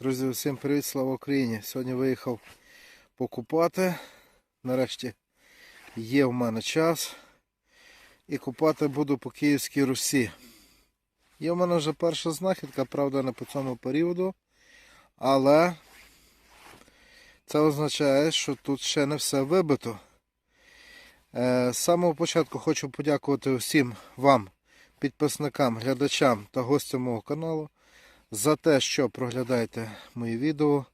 Друзі, всім привіт, слава Україні! Сьогодні виїхав покупати. Нарешті є в мене час. І купати буду по Київській Русі. Є в мене вже перша знахідка, правда, не по цьому періоду. Але це означає, що тут ще не все вибито. Е, З самого початку хочу подякувати усім вам, підписникам, глядачам та гостям мого каналу за те, що проглядаєте мої відео.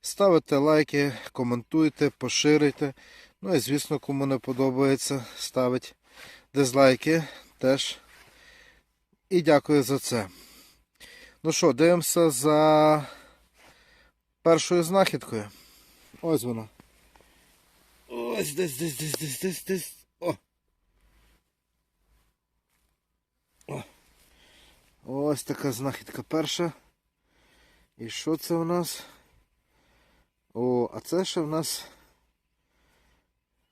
Ставите лайки, коментуйте, поширюйте. Ну і звісно, кому не подобається, ставить дизлайки теж. І дякую за це. Ну що, дивимося за першою знахідкою. Ось вона. Ось десь, десь, десь, десь, десь, десь. О! О! Ось така знахідка перша. І що це у нас? О, а це ще в нас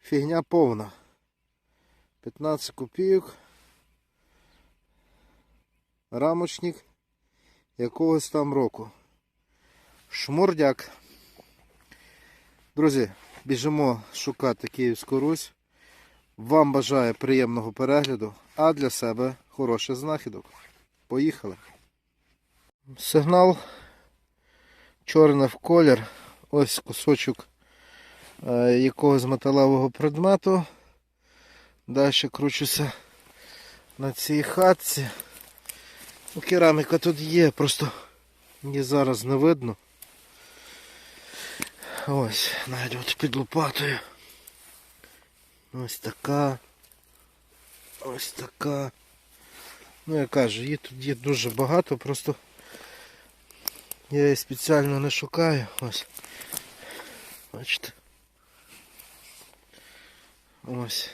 фігня повна. 15 копійок. Рамочник якогось там року. Шмурдяк. Друзі, біжимо шукати Київську Русь. Вам бажаю приємного перегляду, а для себе хороших знахідок. Поїхали. Сигнал чорний в колір. Ось кусочок е, якогось металевого предмету. Далі кручуся на цій хатці. Ну, кераміка тут є, просто її зараз не видно. Ось, навіть от під лопатою. Ось така. Ось така. Ну, я кажу, її тут є дуже багато, просто я її спеціально не шукаю. Ось. Бачите. Ось.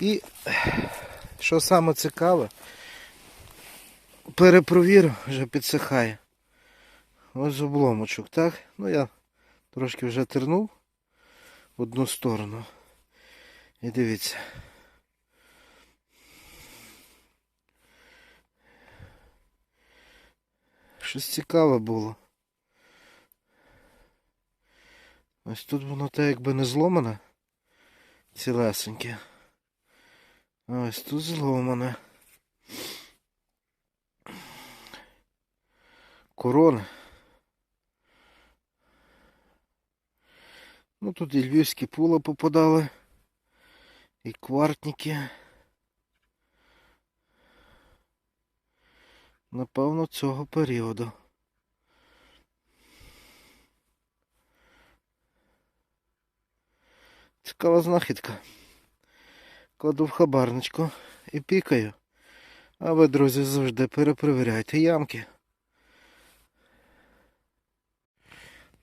І що саме цікаве, перепровірив, вже підсихає. Ось обломочок, так? Ну я трошки вже тернув в одну сторону. І дивіться. Щось цікаве було. Ось тут воно те якби не зломане. Цілесеньке. Ось тут зломане. Корона. Ну тут і львівські пула попадали. І квартники. Напевно, цього періоду. Цікава знахідка. Кладу в хабарничку і пікаю. А ви, друзі, завжди перепровіряйте ямки.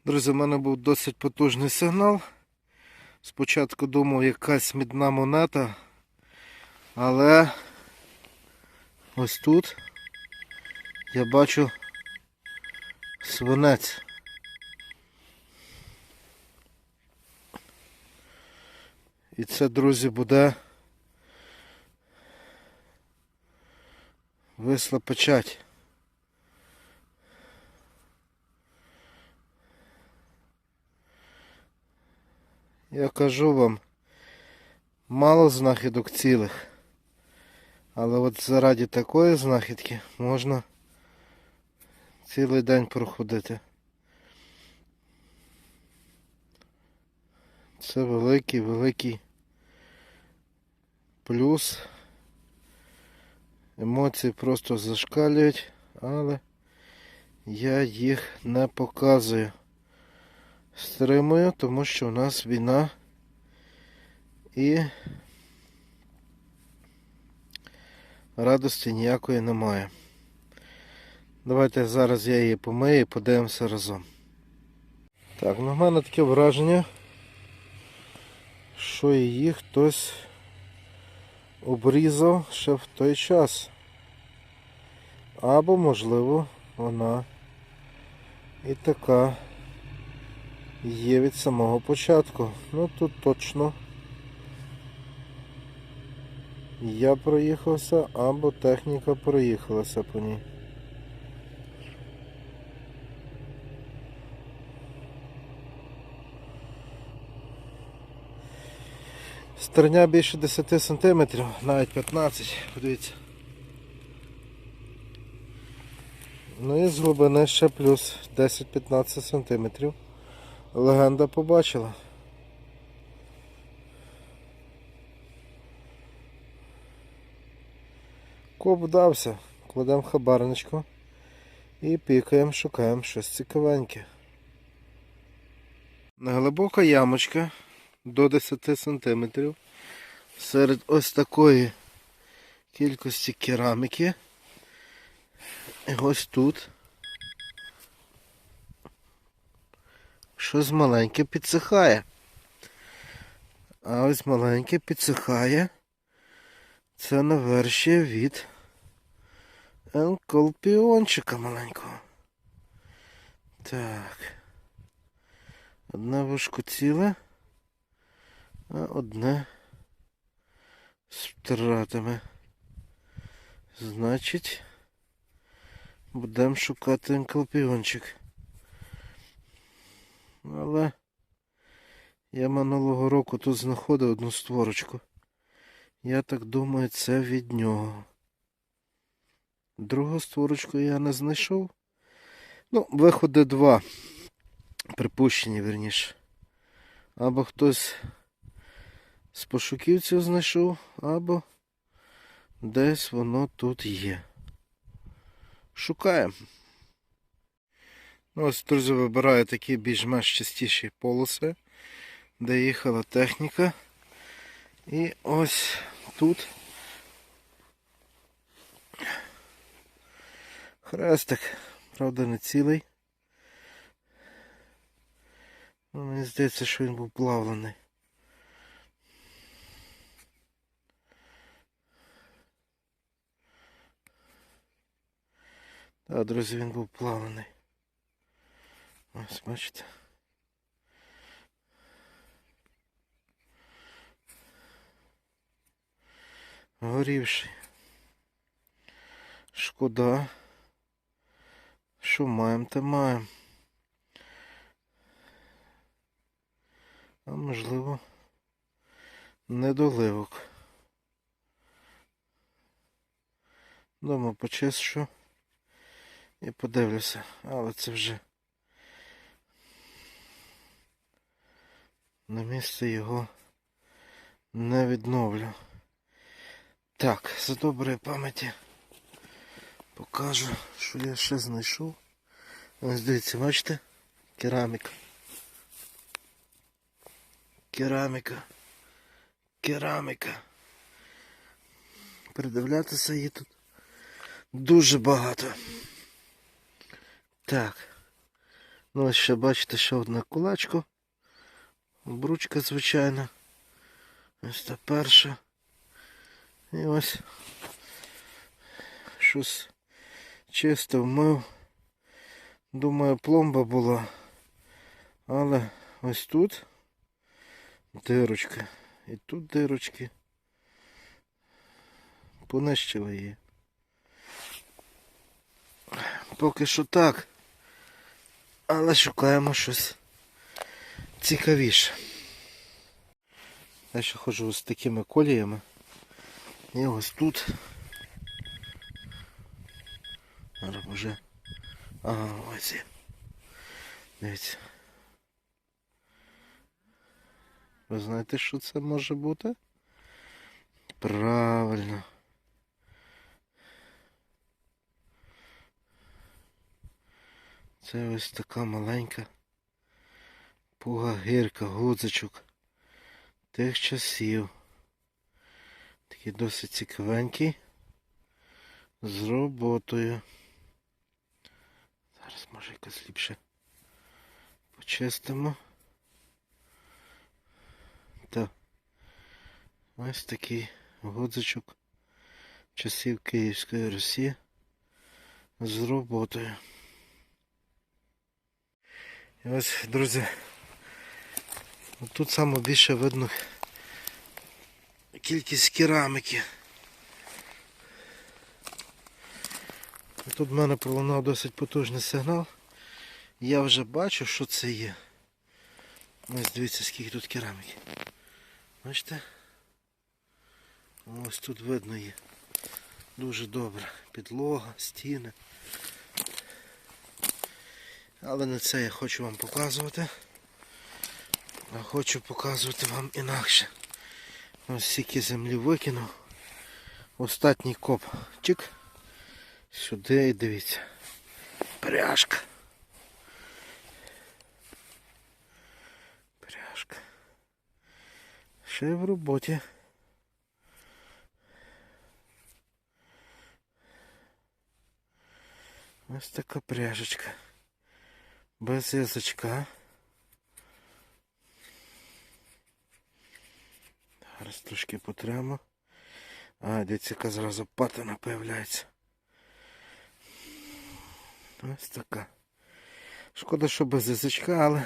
Друзі, в мене був досить потужний сигнал. Спочатку думав якась мідна монета, але ось тут я бачу свинець. І це, друзі, буде висла печать. Я кажу вам, мало знахідок цілих, але от заради такої знахідки можна цілий день проходити. Це великий, великий плюс. Емоції просто зашкалюють, але я їх не показую. Стримую, тому що у нас війна і радості ніякої немає. Давайте зараз я її помию і подивимося разом. Так, ну в мене таке враження, що її хтось обрізав ще в той час. Або, можливо, вона і така є від самого початку. Ну тут точно я проїхався, або техніка проїхалася по ній. Терня більше 10 см, навіть 15, подивіться. Ну і з глибини ще плюс 10-15 см. Легенда побачила. Коп вдався, кладемо хабарничку і пікаємо, шукаємо щось цікавеньке. Неглибока ямочка до 10 см. Серед ось такої кількості кераміки. І ось тут. Щось маленьке підсихає. А ось маленьке підсихає. Це наверші від енколпіончика маленького. Так. Одне вушко ціле, а одне з втратами. Значить, будемо шукати енколпіончик. Але я минулого року тут знаходив одну створочку. Я так думаю, це від нього. Другу створочку я не знайшов. Ну, виходи два. Припущені, верніше. Або хтось з пошуківців знайшов, або десь воно тут є. Шукаємо. Ну, ось, друзі, вибираю такі більш-менш частіші полоси, де їхала техніка. І ось тут хрестик, правда, не цілий. Ну, мені здається, що він був плавлений. Так, друзі, він був плавлений. Ось, бачите. Горівший. Шкода. Що маємо, то маємо. А можливо, недоливок. Дома почищу і подивлюся, але це вже на місце його не відновлю. Так, за доброї пам'яті покажу, що я ще знайшов. Ось дивіться, бачите? Кераміка. Кераміка. Кераміка. Придивлятися її тут дуже багато. Так. Ну ось ще бачите, ще одне кулачко. Обручка звичайна. Ось та перша. І ось щось чисто вмив. Думаю, пломба була. Але ось тут дирочка. І тут дирочки. Понищили її. Поки що так. Але шукаємо щось цікавіше. Я ще ходжу з такими коліями. І ось тут. Зараз вже. Ага, ось. Дивіться. Ви знаєте, що це може бути? Правильно. Це ось така маленька пуга гірка, гудзичок тих часів. Такий досить цікавенький. З роботою. Зараз може якось ліпше почистимо. Так. Ось такий гудзичок часів Київської Русі з роботою. І ось, друзі, тут саме більше видно кількість кераміки. Тут в мене пролунав досить потужний сигнал. Я вже бачу, що це є. Ось дивіться, скільки тут кераміки. Бачите? Ось тут видно є. Дуже добре. Підлога, стіни. Але не це я хочу вам показувати. А хочу показувати вам інакше. Ось стільки землі викинув. Остатній коп. Чик. Сюди і дивіться. Пряжка. Пряжка. Ще в роботі. Ось така пряжечка. Без язичка. Зараз трошки потремо. А, дивіться, зразу патина появляється. Ось така. Шкода, що без язичка, але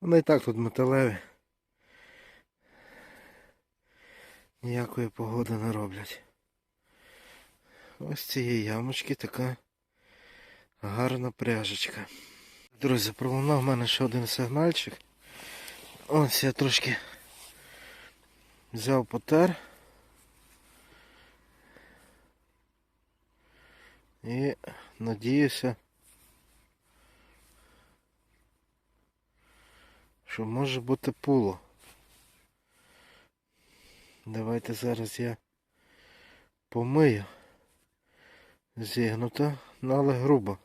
вони і так тут металеві. Ніякої погоди не роблять. Ось цієї ямочки така гарна пряжечка. Друзі, пролунав в мене ще один сигнальчик. Ось я трошки взяв потер. І надіюся, що може бути пуло. Давайте зараз я помию. Зігнуто, ну але грубо.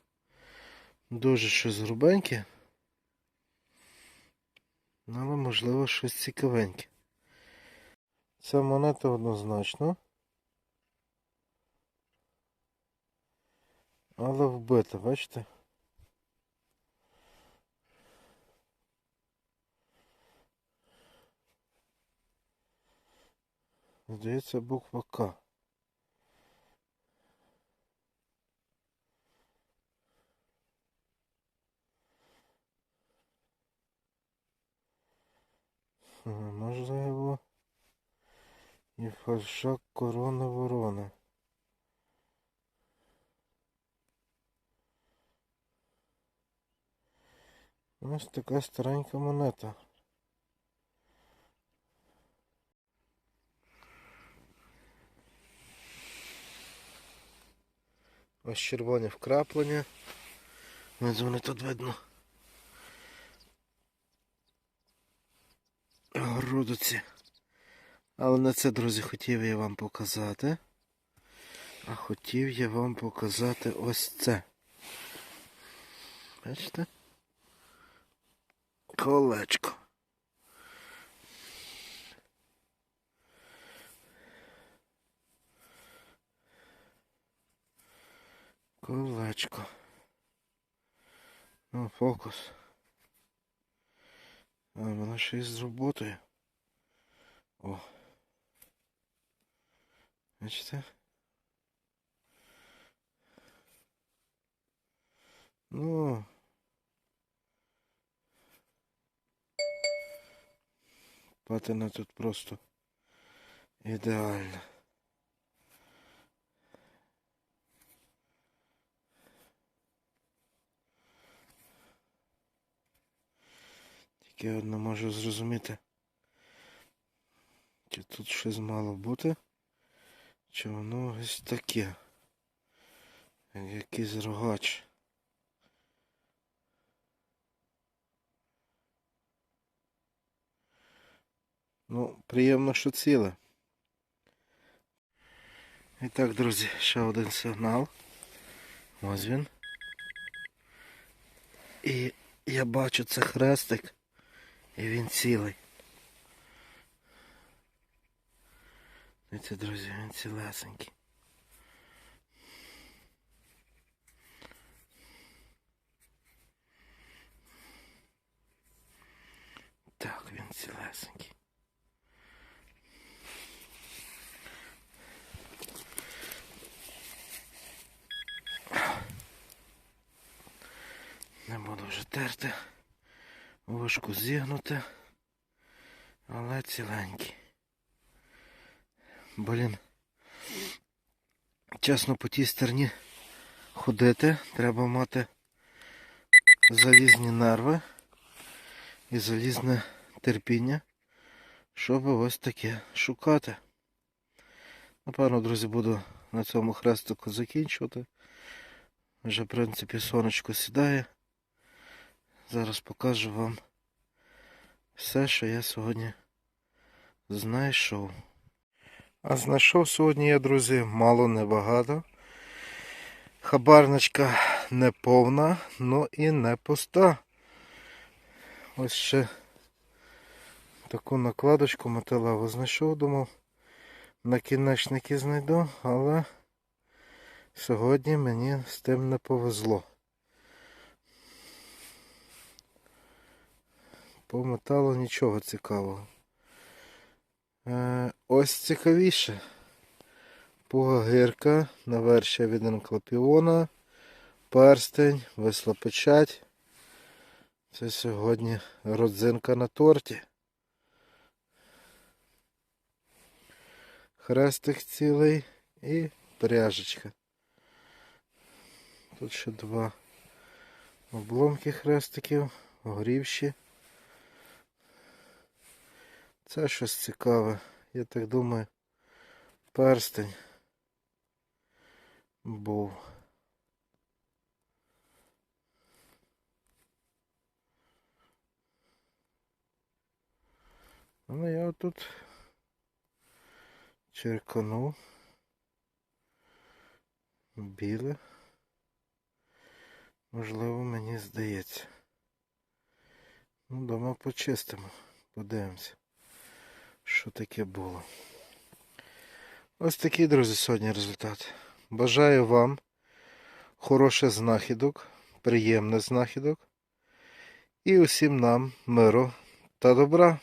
Дуже щось грубеньке. Ну, але можливо щось цікавеньке. Ця монета однозначно. Але вбита, бачите? Здається, буква К. Можливо. І фальшак корона ворона. Ось така старенька монета. Ось червоні вкраплення. Ось вони тут видно. Городиці. Але не це, друзі, хотів я вам показати. А хотів я вам показати ось це. Бачите? Колечко. Колечко. Ну, фокус. А, воно ще й з роботою. О. Бачите? Ну. Патина тут просто ідеальна. Тільки я одне можу зрозуміти. Чи тут щось мало бути? Чи воно ось таке? Як Якийсь рогач. Ну, приємно, що ціле. І так, друзі, ще один сигнал. Ось він. І я бачу це хрестик. І він цілий. Дивіться, друзі, він цілесенький. Так, він цілесенький. Не буду вже терти. Вишку зігнути. Але ціленький. Блін. Чесно, по тій стороні ходити треба мати залізні нерви і залізне терпіння, щоб ось таке шукати. Напевно, друзі, буду на цьому хрестику закінчувати. Вже, в принципі, сонечко сідає. Зараз покажу вам все, що я сьогодні знайшов. А знайшов сьогодні я, друзі, мало не багато. Хабарничка не повна, но і не пуста. Ось ще таку накладочку металеву знайшов, думав, накінечники знайду, але сьогодні мені з тим не повезло. По металу нічого цікавого. Е, ось цікавіше. Пуга гирка, навершя від енклопіона, перстень, висла печать. Це сьогодні родзинка на торті. Хрестик цілий і пряжечка. Тут ще два обломки хрестиків, горівші. Це щось цікаве. Я так думаю, перстень був. Ну я отут черканув. Біле. Можливо, мені здається. Ну, дома почистимо. Подивимося, що таке було. Ось такий, друзі, сьогодні результат. Бажаю вам хороших знахідок, приємних знахідок. І усім нам миру та добра.